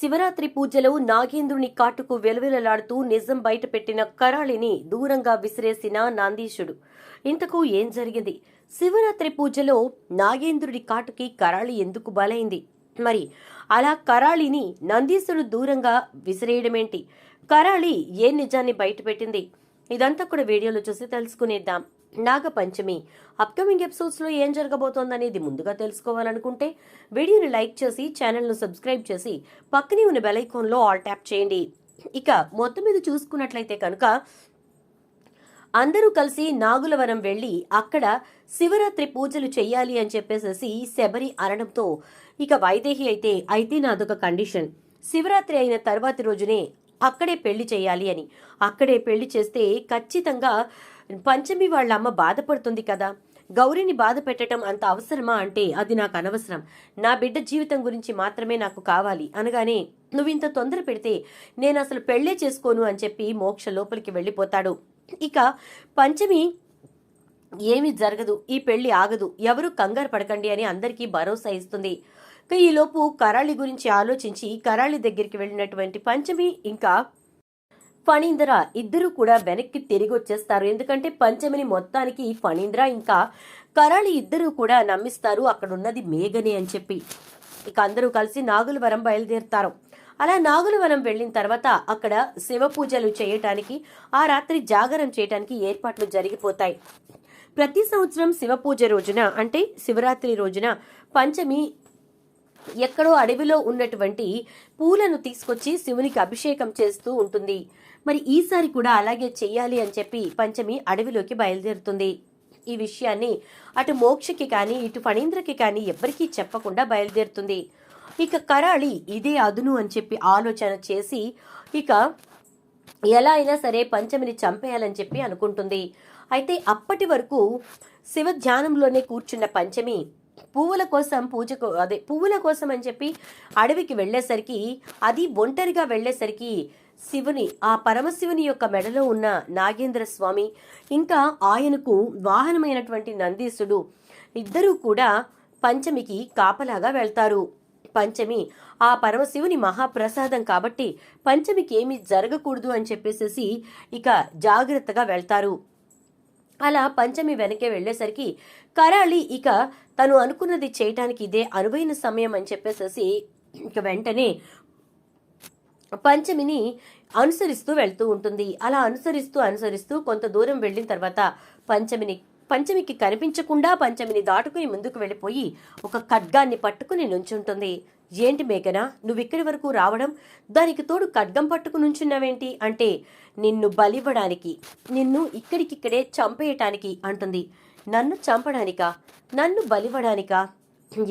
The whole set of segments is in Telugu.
శివరాత్రి పూజలో నాగేంద్రుని కాటుకు వెలువెలలాడుతూ నిజం బయటపెట్టిన కరాళిని దూరంగా విసిరేసిన నందీశుడు. ఇంతకు ఏం జరిగింది? శివరాత్రి పూజలో నాగేంద్రుడి కాటుకి కరాళి ఎందుకు బలైంది? మరి అలా కరాళిని నందీశుడు దూరంగా విసిరేయడమేంటి? కరాళి ఏ నిజాన్ని బయటపెట్టింది? ఇదంతా కూడా వీడియోలో చూసి తెలుసుకునేద్దాం. నాగపంచమి. అప్కమింగ్ ఎపిసోడ్స్లో ఏం జరగబోతోందనేది ముందుగా తెలుసుకోవాలనుకుంటే వీడియోని లైక్ చేసి ఛానల్ను సబ్స్క్రైబ్ చేసి పక్కనే ఉన్న బెలైకోన్లో ఆల్ ట్యాప్ చేయండి. ఇక మొత్తం మీద చూసుకున్నట్లయితే కనుక అందరూ కలిసి నాగులవనం వెళ్ళి అక్కడ శివరాత్రి పూజలు చెయ్యాలి అని చెప్పేసేసి శబరి అనడంతో ఇక వైదేహి అయితే అయితే నాదొక కండిషన్. శివరాత్రి అయిన తర్వాతి రోజునే అక్కడే పెళ్ళి చేయాలి అని. అక్కడే పెళ్ళి చేస్తే ఖచ్చితంగా పంచమి వాళ్ళ అమ్మ బాధపడుతుంది కదా. గౌరీని బాధ పెట్టడం అంత అవసరమా అంటే అది నాకు అనవసరం. నా బిడ్డ జీవితం గురించి మాత్రమే నాకు కావాలి. అనగానే నువ్వు ఇంత తొందర పెడితే నేను అసలు పెళ్ళే చేసుకోను అని చెప్పి మోక్ష లోపలికి వెళ్ళిపోతాడు. ఇక పంచమి ఏమీ జరగదు. ఈ పెళ్ళి ఆగదు. ఎవరు కంగారు పడకండి అని అందరికీ భరోసా ఇస్తుంది. ఈలోపు కరాళి గురించి ఆలోచించి కరాళి దగ్గరికి వెళ్ళినటువంటి పంచమి ఇంకా ఫణీంద్ర ఇద్దరూ కూడా వెనక్కి తిరిగి వచ్చేస్తారు. ఎందుకంటే పంచమిని మొత్తానికి ఫణీంద్ర ఇంకా కరాళి ఇద్దరూ కూడా నమ్మిస్తారు. అక్కడ ఉన్నది మేఘనే అని చెప్పి. ఇక అందరూ కలిసి నాగులవరం బయలుదేరుతారు. అలా నాగులవనం వెళ్ళిన తర్వాత అక్కడ శివ పూజలు చేయటానికి ఆ రాత్రి జాగరం చేయటానికి ఏర్పాట్లు జరిగిపోతాయి. ప్రతి సంవత్సరం శివ పూజ రోజున అంటే శివరాత్రి రోజున పంచమి ఎక్కడో అడవిలో ఉన్నటువంటి పూలను తీసుకొచ్చి శివునికి అభిషేకం చేస్తూ ఉంటుంది. మరి ఈసారి కూడా అలాగే చెయ్యాలి అని చెప్పి పంచమి అడవిలోకి బయలుదేరుతుంది. ఈ విషయాన్ని అటు మోక్షకి కానీ ఇటు ఫణీంద్రకి కానీ ఎవ్వరికీ చెప్పకుండా బయలుదేరుతుంది. ఇక కరాళి ఇదే అదును అని చెప్పి ఆలోచన చేసి ఇక ఎలా అయినా సరే పంచమిని చంపేయాలని చెప్పి అనుకుంటుంది. అయితే అప్పటి వరకు శివ ధ్యానంలోనే కూర్చున్న పంచమి పువ్వుల కోసం పూజకు అదే పువ్వుల కోసం అని చెప్పి అడవికి వెళ్ళేసరికి అది ఒంటరిగా వెళ్ళేసరికి శివుని ఆ పరమశివుని యొక్క మెడలో ఉన్న నాగేంద్ర స్వామి ఇంకా ఆయనకు వాహనమైనటువంటి నందీసుడు ఇద్దరూ కూడా పంచమికి కాపలాగా వెళ్తారు. పంచమి ఆ పరమశివుని మహాప్రసాదం కాబట్టి పంచమికి ఏమీ జరగకూడదు అని చెప్పేసేసి ఇక జాగ్రత్తగా వెళ్తారు. అలా పంచమి వెనకే వెళ్ళేసరికి కరాళి ఇక తను అనుకున్నది చేయటానికి ఇదే అనువైన సమయం అని చెప్పేసేసి ఇక వెంటనే పంచమిని అనుసరిస్తూ వెళ్తూ ఉంటుంది. అలా అనుసరిస్తూ అనుసరిస్తూ కొంత దూరం వెళ్ళిన తర్వాత పంచమిని పంచమికి కనిపించకుండా పంచమిని దాటుకుని ముందుకు వెళ్ళిపోయి ఒక ఖడ్గాన్ని పట్టుకుని నుంచుంటుంది. ఏంటి మేఘనా నువ్వు ఇక్కడి వరకు రావడం? దానికి తోడు ఖడ్గం పట్టుకు నుంచున్నావేంటి? అంటే నిన్ను బలివ్వడానికి నిన్ను ఇక్కడికిక్కడే చంపేయటానికి అంటుంది. నన్ను చంపడానికా? నన్ను బలివ్వడానికా?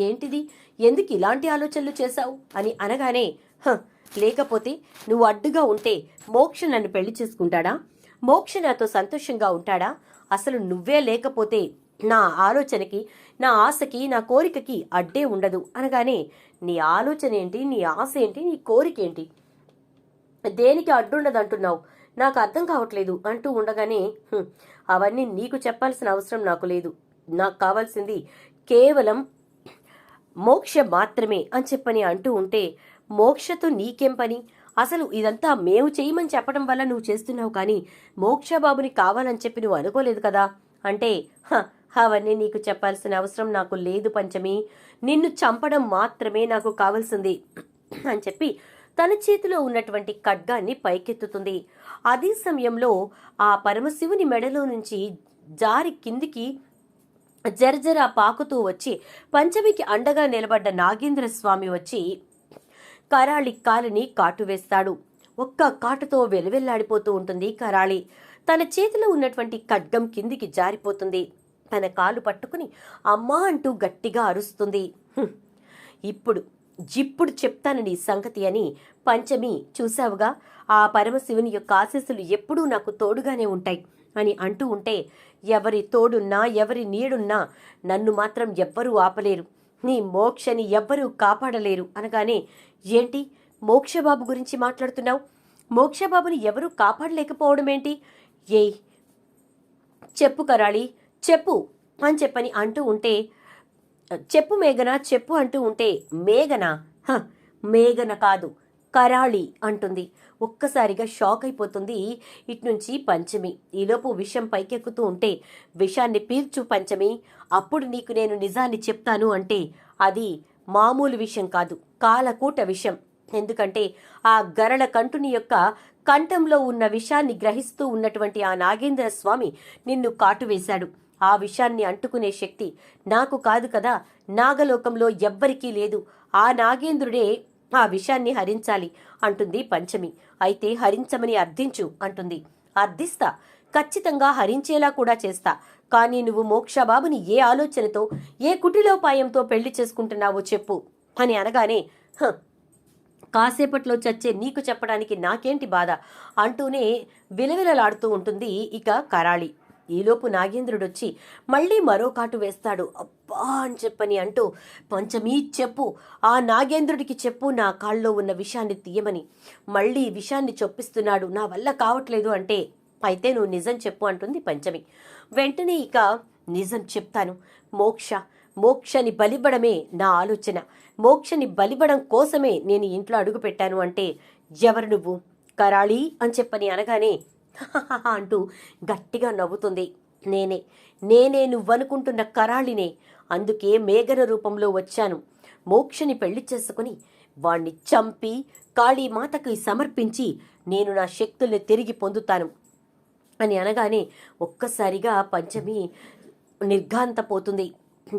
ఏంటిది? ఎందుకు ఇలాంటి ఆలోచనలు చేశావు? అని అనగానే "హ, లేకపోతే నువ్వు అడ్డుగా ఉంటే మోక్ష నన్ను పెళ్ళి చేసుకుంటాడా? మోక్ష నాతో సంతోషంగా ఉంటాడా? అసలు నువ్వే లేకపోతే నా ఆలోచనకి నా ఆశకి నా కోరికకి అడ్డే ఉండదు. అనగానే నీ ఆలోచన ఏంటి? నీ ఆశ ఏంటి? నీ కోరిక ఏంటి? దేనికి అడ్డుండదంటున్నావు? నాకు అర్థం కావట్లేదు అంటూ ఉండగానే అవన్నీ నీకు చెప్పాల్సిన అవసరం నాకు లేదు. నాకు కావాల్సింది కేవలం మోక్ష మాత్రమే అని చెప్పని అంటూ ఉంటే మోక్షతో నీకేం పని? అసలు ఇదంతా మేము చేయమని చెప్పడం వల్ల నువ్వు చేస్తున్నావు కానీ మోక్షబాబుని కావాలని చెప్పి నువ్వు అనుకోలేదు కదా? అంటే "హ, అవన్నీ నీకు చెప్పాల్సిన అవసరం నాకు లేదు పంచమి. నిన్ను చంపడం మాత్రమే నాకు కావాల్సింది అని చెప్పి తన చేతిలో ఉన్నటువంటి ఖడ్గాన్ని పైకెత్తుతుంది. అదే సమయంలో ఆ పరమశివుని మెడలో నుంచి జారి కిందికి జరజర పాకుతూ వచ్చి పంచమికి అండగా నిలబడ్డ నాగేంద్ర స్వామి వచ్చి కరాళి కాలిని కాటు వేస్తాడు. ఒక్క కాటుతో వెలువెల్లాడిపోతూ ఉంటుంది కరాళి. తన చేతిలో ఉన్నటువంటి ఖడ్గం కిందికి జారిపోతుంది. తన కాలు పట్టుకుని అమ్మా అంటూ గట్టిగా అరుస్తుంది. ఇప్పుడు జిప్పుడు చెప్తాను నీ సంగతి అని పంచమి చూశావుగా? ఆ పరమశివుని యొక్క ఆశీస్సులు ఎప్పుడూ నాకు తోడుగానే ఉంటాయి అని అంటూ ఉంటే ఎవరి తోడున్నా ఎవరి నీడున్నా నన్ను మాత్రం ఎవ్వరూ ఆపలేరు. నీ మోక్షని ఎవ్వరూ కాపాడలేరు. అనగానే ఏంటి? మోక్షబాబు గురించి మాట్లాడుతున్నావు? మోక్షబాబుని ఎవరూ కాపాడలేకపోవడం ఏంటి ఏయ్ చెప్పు కరాళి. చెప్పు అని చెప్పని అంటూ ఉంటే చెప్పు మేఘన చెప్పు అంటూ ఉంటే మేఘన? హ, మేఘన కాదు కరాళి అంటుంది. ఒక్కసారిగా షాక్ అయిపోతుంది ఇట్నుంచి పంచమి. ఈలోపు విషం పైకెక్కుతూ ఉంటే విషాన్ని పీల్చు పంచమి అప్పుడు నీకు నేను నిజాన్ని చెప్తాను అంటే అది మామూలు విషయం కాదు కాలకూట విషయం ఎందుకంటే ఆ గరళ కంటుని యొక్క కంఠంలో ఉన్న విషాన్ని గ్రహిస్తూ ఉన్నటువంటి ఆ నాగేంద్ర స్వామి నిన్ను కాటువేశాడు. ఆ విషాన్ని అంటుకునే శక్తి నాకు కాదు కదా. నాగలోకంలో ఎవ్వరికీ లేదు. ఆ నాగేంద్రుడే ఆ విషాన్ని హరించాలి అంటుంది పంచమి. అయితే హరించమని అర్థించు అంటుంది. అర్థిస్తా. ఖచ్చితంగా హరించేలా కూడా చేస్తా. కానీ నువ్వు మోక్షబాబుని ఏ ఆలోచనతో ఏ కుటిలోపాయంతో పెళ్ళి చేసుకుంటున్నావో చెప్పు అని అనగానే "హ, కాసేపట్లో చచ్చే నీకు చెప్పడానికి నాకేంటి బాధ? అంటూనే విలవిలలాడుతూ ఉంటుంది ఇక కరాళి. ఈలోపు నాగేంద్రుడొచ్చి మళ్ళీ మరో కాటు వేస్తాడు అబ్బా అని చెప్పని అంటూ పంచమీ చెప్పు ఆ నాగేంద్రుడికి చెప్పు నా కాళ్ళలో ఉన్న విషాన్ని తీయమని. మళ్ళీ విషాన్ని చొప్పిస్తున్నాడు నా వల్ల కావట్లేదు అంటే అయితే నువ్వు నిజం చెప్పు అంటుంది పంచమి. వెంటనే ఇక నిజం చెప్తాను. మోక్ష మోక్షని బలిబడమే నా ఆలోచన. మోక్షని బలిబడం కోసమే నేను ఇంట్లో అడుగు పెట్టాను అంటే ఎవరు నువ్వు? కరాళీ అని చెప్పని అనగానే అంటూ గట్టిగా నవ్వుతుంది. నేనే నేనే నువ్వనుకుంటున్న కరాళినే. అందుకే మేఘన రూపంలో వచ్చాను. మోక్షని పెళ్ళి చేసుకుని వాణ్ణి చంపి కాళీమాతకి సమర్పించి నేను నా శక్తుల్ని తిరిగి పొందుతాను. అని అనగానే ఒక్కసారిగా పంచమి నిర్ఘాంతపోతుంది.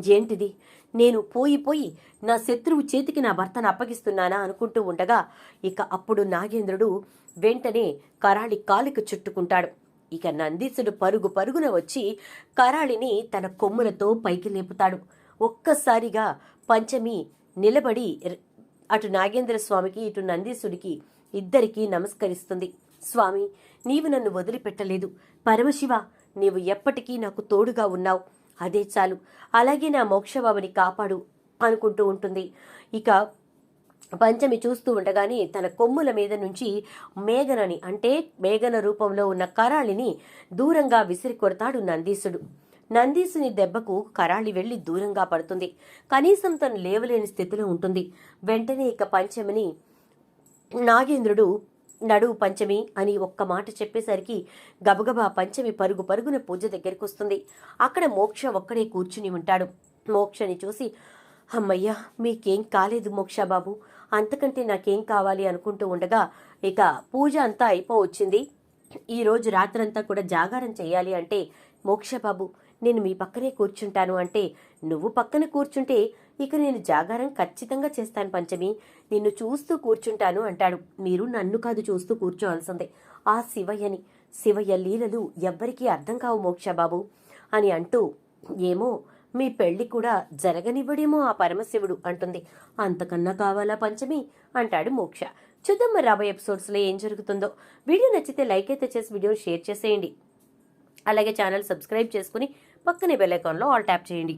ఏంటిది? నేను పోయిపోయి నా శత్రువు చేతికి నా భర్తను అప్పగిస్తున్నానా అనుకుంటూ ఉండగా ఇక అప్పుడు నాగేంద్రుడు వెంటనే కరాళి కాలికి చుట్టుకుంటాడు. ఇక నందీసుడు పరుగు పరుగున వచ్చి కరాళిని తన కొమ్ములతో పైకి లేపుతాడు. ఒక్కసారిగా పంచమి నిలబడి అటు నాగేంద్ర స్వామికి ఇటు నందీసుడికి ఇద్దరికీ నమస్కరిస్తుంది. స్వామి నీవు నన్ను వదిలిపెట్టలేదు. పరమశివ నీవు ఎప్పటికీ నాకు తోడుగా ఉన్నావు. అదే చాలు. అలాగే నా మోక్షబాబుని కాపాడు అనుకుంటూ ఉంటుంది. ఇక పంచమి చూస్తూ ఉండగానే తన కొమ్ముల మీద నుంచి మేఘనని అంటే మేఘన రూపంలో ఉన్న కరాళిని దూరంగా విసిరి కొడతాడు నందీసుడు. నందీసుని దెబ్బకు కరాళి వెళ్ళి దూరంగా పడుతుంది. కనీసం తను లేవలేని స్థితిలో ఉంటుంది. వెంటనే ఇక పంచమిని నాగేంద్రుడు నడువు పంచమి అని ఒక్క మాట చెప్పేసరికి గబగబా పంచమి పరుగు పరుగున పూజ దగ్గరికి వస్తుంది. అక్కడ మోక్ష ఒక్కడే కూర్చుని ఉంటాడు. మోక్షని చూసి అమ్మయ్యా మీకేం కాలేదు మోక్ష బాబు అంతకంటే నాకేం కావాలి అనుకుంటూ ఉండగా ఇక పూజ అంతా అయిపోవచ్చింది. ఈరోజు రాత్రంతా కూడా జాగారం చేయాలి అంటే మోక్షబాబు నేను మీ పక్కనే కూర్చుంటాను అంటే నువ్వు పక్కన కూర్చుంటే ఇక నేను జాగారం ఖచ్చితంగా చేస్తాను పంచమి. నిన్ను చూస్తూ కూర్చుంటాను అంటాడు. మీరు నన్ను కాదు చూస్తూ కూర్చోవలసిందే. ఆ శివయ్యని. శివయ్య లీలలు ఎవ్వరికీ అర్థం కావు మోక్షబాబు అని అంటూ ఏమో మీ పెళ్ళి కూడా జరగనివ్వడేమో ఆ పరమశివుడు అంటుంది. అంతకన్నా కావాలా పంచమి? అంటాడు మోక్ష. చూద్దాం మరి రాబోయే ఎపిసోడ్స్లో ఏం జరుగుతుందో. వీడియో నచ్చితే లైక్ అయితే చేసి వీడియోని షేర్ చేసేయండి. అలాగే ఛానల్ సబ్స్క్రైబ్ చేసుకుని పక్కనే బెల్ ఐకాన్లో ఆల్ ట్యాప్ చేయండి.